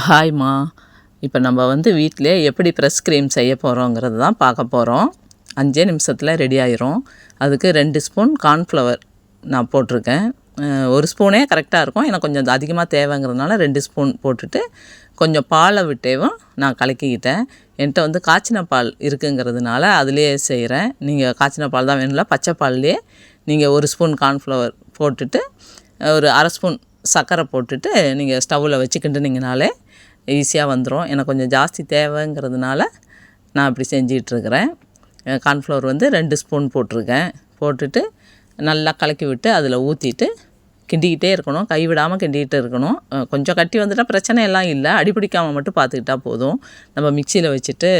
ஹாய்மா. இப்போ நம்ம வந்து வீட்டிலே எப்படி ப்ரெஸ் க்ரீம் செய்ய போகிறோங்கிறது தான் பார்க்க போகிறோம் அஞ்சே நிமிஷத்தில் ரெடி ஆயிரும். அதுக்கு ரெண்டு ஸ்பூன் கார்ன்ஃப்ளவர் நான் போட்டிருக்கேன். ஒரு ஸ்பூனே கரெக்டாக இருக்கும். எனக்கு கொஞ்சம் அதிகமாக தேவைங்கிறதுனால ரெண்டு ஸ்பூன் போட்டுட்டு கொஞ்சம் பாலை விட்டேவும் நான் கலக்கிக்கிட்டேன். என்கிட்ட வந்து காய்ச்சின பால் இருக்குங்கிறதுனால அதுலேயே செய்கிறேன் நீங்கள் காய்ச்சின பால் தான் வேணும்ல பச்சை பால்லையே நீங்கள் ஒரு ஸ்பூன் கார்ன்ஃப்ளவர் போட்டுட்டு ஒரு அரை ஸ்பூன் சர்க்கரை போட்டுட்டு நீங்கள் ஸ்டவ்வில் வச்சுக்கிட்டுனிங்கனாலே ஈஸியாக வந்துடும் எனக்கு கொஞ்சம் ஜாஸ்தி தேவைங்கிறதுனால நான் இப்படி செஞ்சிகிட்ருக்கிறேன். கார்ன்ஃப்ளவர் வந்து ரெண்டு ஸ்பூன் போட்டிருக்கேன். போட்டுட்டு நல்லா கலக்கி விட்டு அதில் ஊற்றிட்டு கிண்டிக்கிட்டே இருக்கணும். கை விடாமல் கிண்டிக்கிட்டு இருக்கணும். கொஞ்சம் கட்டி வந்துட்டால் பிரச்சனை எல்லாம் இல்லை அடிப்பிடிக்காமல் மட்டும் பார்த்துக்கிட்டா போதும். நம்ம மிக்சியில் வச்சுட்டு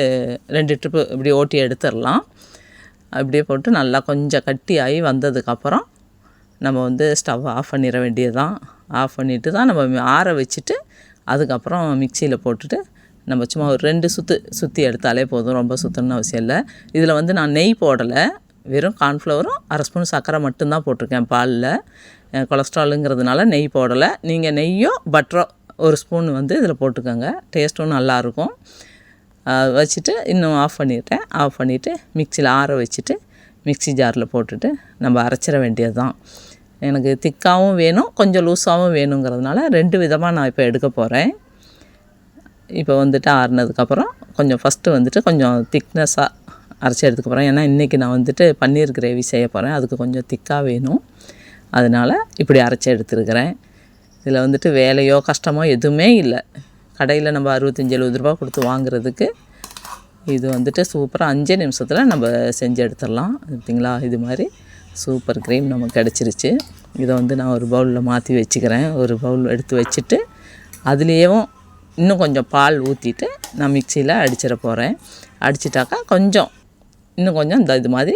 ரெண்டு ட்ரிப்பு இப்படி ஓட்டி எடுத்துடலாம் அப்படியே போட்டு நல்லா கொஞ்சம் கட்டி ஆகி வந்ததுக்கப்புறம் நம்ம வந்து ஸ்டவ் ஆஃப் பண்ணிட வேண்டியதுதான். ஆஃப் பண்ணிவிட்டு தான் நம்ம ஆற வச்சுட்டு அதுக்கப்புறம் மிக்சியில் போட்டுட்டு நம்ம சும்மா ஒரு ரெண்டு சுற்று சுற்றி எடுத்தாலே போதும். ரொம்ப சுற்றணும்னு அவசியம் இல்லை. இதில் வந்து நான் நெய் போடலை. வெறும் கார்ன்ஃப்ளவரும் அரை ஸ்பூன் சர்க்கரை மட்டும்தான் போட்டிருக்கேன் பாலில். கொலஸ்ட்ராலுங்கிறதுனால நெய் போடலை. நீங்கள் நெய்யோ பட்டரோ ஒரு ஸ்பூன் வந்து இதில் போட்டுக்கோங்க. டேஸ்ட்டும் நல்லாயிருக்கும் வச்சுட்டு இன்னும் ஆஃப் பண்ணிட்டேன். ஆஃப் பண்ணிவிட்டு மிக்சியில் ஆற வச்சுட்டு மிக்ஸி ஜாரில் போட்டுட்டு நம்ம அரைச்சிட வேண்டியது தான் எனக்கு திக்காகவும் வேணும் கொஞ்சம் லூஸாகவும் வேணுங்கிறதுனால ரெண்டு விதமாக நான் இப்போ எடுக்க போகிறேன் இப்போ வந்துட்டு ஆறுனதுக்கப்புறம் கொஞ்சம் ஃபஸ்ட்டு வந்துட்டு கொஞ்சம் திக்னஸாக அரைச்சி எடுத்துக்க போகிறேன் ஏன்னா இன்றைக்கி நான் வந்துட்டு பன்னீர் கிரேவி செய்ய போகிறேன் அதுக்கு கொஞ்சம் திக்காக வேணும். அதனால் இப்படி அரைச்சி எடுத்துருக்கிறேன். இதில் வந்துட்டு வேலையோ கஷ்டமோ எதுவுமே இல்லை. கடையில் நம்ம அறுபத்தஞ்சி எழுபது ரூபா கொடுத்து வாங்குறதுக்கு இது வந்துட்டு சூப்பராக அஞ்சே நிமிஷத்தில் நம்ம செஞ்சு எடுத்துடலாம். பார்த்தீங்களா இது மாதிரி. சூப்பர் க்ரீம் நமக்கு கிடச்சிருச்சு. இதை வந்து நான் ஒரு பவுலில் மாற்றி வச்சுக்கிறேன். ஒரு பவுல் எடுத்து வச்சுட்டு அதுலேயும் இன்னும் கொஞ்சம் பால் ஊற்றிட்டு நான் மிக்சியில் அடிச்சிட போகிறேன் அடிச்சிட்டாக்கா கொஞ்சம் இன்னும் கொஞ்சம் இந்த இது மாதிரி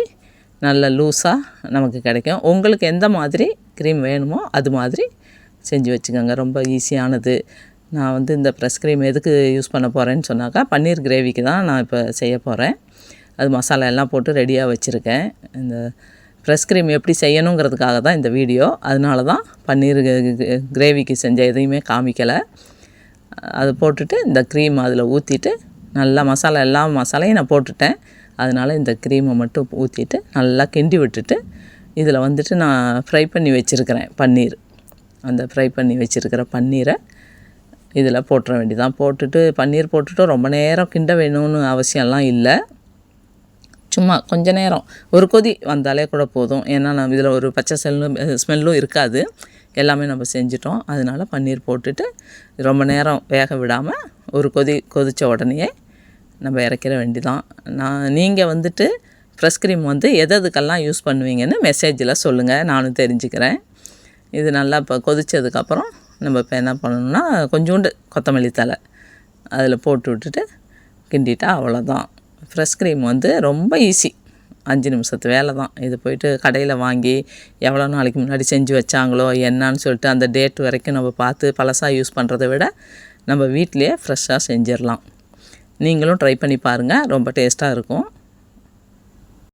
நல்ல லூஸாக நமக்கு கிடைக்கும். உங்களுக்கு எந்த மாதிரி க்ரீம் வேணுமோ அது மாதிரி செஞ்சு வச்சுக்கோங்க. ரொம்ப ஈஸியானது. நான் வந்து இந்த ப்ரெஸ் க்ரீம் எதுக்கு யூஸ் பண்ண போகிறேன்னு சொன்னாக்கா பன்னீர் கிரேவிக்கு தான் நான் இப்போ செய்ய போகிறேன் அது மசாலா எல்லாம் போட்டு ரெடியாக வச்சுருக்கேன். இந்த ஃப்ரெஷ் க்ரீம் எப்படி செய்யணுங்கிறதுக்காக தான் இந்த வீடியோ அதனால தான் பன்னீர் கிரேவிக்கு செஞ்ச எதையுமே காமிக்கலை. அது போட்டுட்டு இந்த க்ரீம் அதில் ஊற்றிட்டு நல்லா மசாலா எல்லா மசாலையும் நான் போட்டுட்டேன். அதனால் இந்த க்ரீமை மட்டும் ஊற்றிட்டு நல்லா கிண்டி விட்டுட்டு இதில் வந்துட்டு நான் ஃப்ரை பண்ணி வச்சுருக்கிறேன் பன்னீர். அந்த ஃப்ரை பண்ணி வச்சுருக்கிற பன்னீரை இதில் போட்டுற வேண்டியதான் போட்டுட்டு பன்னீர் போட்டுட்டு ரொம்ப நேரம் கிண்ட வேணும்னு அவசியம்லாம் இல்லை. சும்மா கொஞ்ச நேரம். ஒரு கொதி வந்தாலே கூட போதும். ஏன்னா நம்ம இதில் ஒரு பச்சை செல்லும் ஸ்மெல்லும் இருக்காது. எல்லாமே நம்ம செஞ்சிட்டோம். அதனால் பன்னீர் போட்டுட்டு ரொம்ப நேரம் வேக விடாமல் ஒரு கொதி கொதித்த உடனேயே நம்ம இறக்கிற வேண்டிதான். நான் நீங்கள் வந்துட்டு ஃப்ரெஷ் க்ரீம் வந்து எது எதுக்கெல்லாம் யூஸ் பண்ணுவீங்கன்னு மெசேஜில் சொல்லுங்கள் நானும் தெரிஞ்சுக்கிறேன். இது நல்லா இப்போ கொதித்ததுக்கப்புறம் நம்ம இப்போ என்ன பண்ணணும்னா கொஞ்சோண்டு கொத்தமல்லி தழை அதில் போட்டு விட்டுட்டு கிண்டிட்டா அவ்வளோதான் ஃப்ரெஷ் க்ரீம் வந்து ரொம்ப ஈஸி அஞ்சு நிமிஷத்து வேலை தான். இது போயிட்டு கடையில் வாங்கி எவ்வளோ நாளைக்கு முன்னாடி செஞ்சு வச்சாங்களோ என்னன்னு சொல்லிட்டு அந்த டேட் வரைக்கும் நம்ம பார்த்து பழசாக யூஸ் பண்ணுறதை விட நம்ம வீட்டிலையே ஃப்ரெஷ்ஷாக செஞ்சிடலாம். நீங்களும் ட்ரை பண்ணி பாருங்கள் ரொம்ப டேஸ்ட்டாக இருக்கும்.